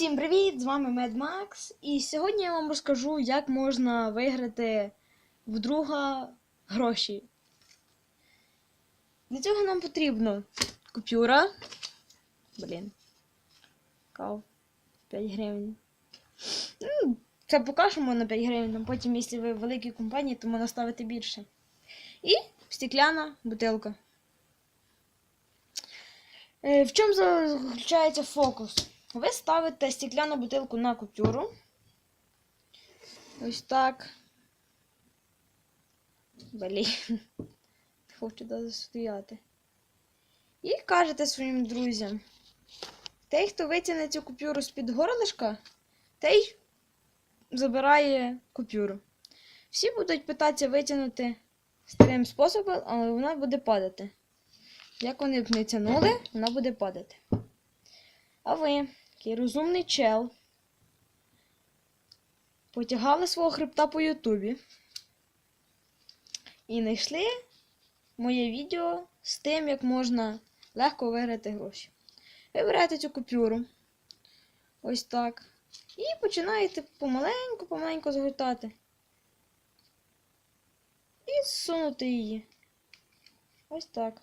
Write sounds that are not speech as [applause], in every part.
Всім привіт! З вами MedMax. І сьогодні я вам розкажу, як можна виграти в друга гроші. Для цього нам потрібно купюра. Блін. Кав. 5 гривень. Ну, це покажемо на 5 гривень, а потім, якщо ви в великій компанії, то можна ставити більше. І стекляна бутилка. Е, В чому заключається фокус? Ви ставите стекляну бутилку на купюру. Ось так. Блін. [laughs] Хочу даже стояти. І кажете своїм друзям. Той, хто витягне цю купюру з-під горлишка, той забирає купюру. Всі будуть питатися витягнути старим способом, але вона буде падати. Як вони б не тянули, вона буде падати. А ви, який розумний чел, потягали свого хребта по Ютубі і знайшли моє відео з тим, як можна легко виграти гроші. Ви берете цю купюру. Ось так. І починаєте помаленьку-помаленьку згортати. І зсунути її. Ось так.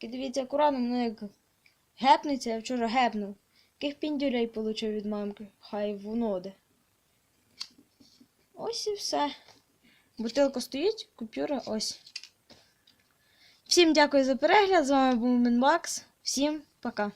Дивіться акуратно, воно як гепнеться, я вчора гепнув. Яких піндюлей получив від мамки, хай воно де. Ось і все. Бутилка стоїть, купюра ось. Всім дякую за перегляд. З вами був Мінбакс. Всім пока.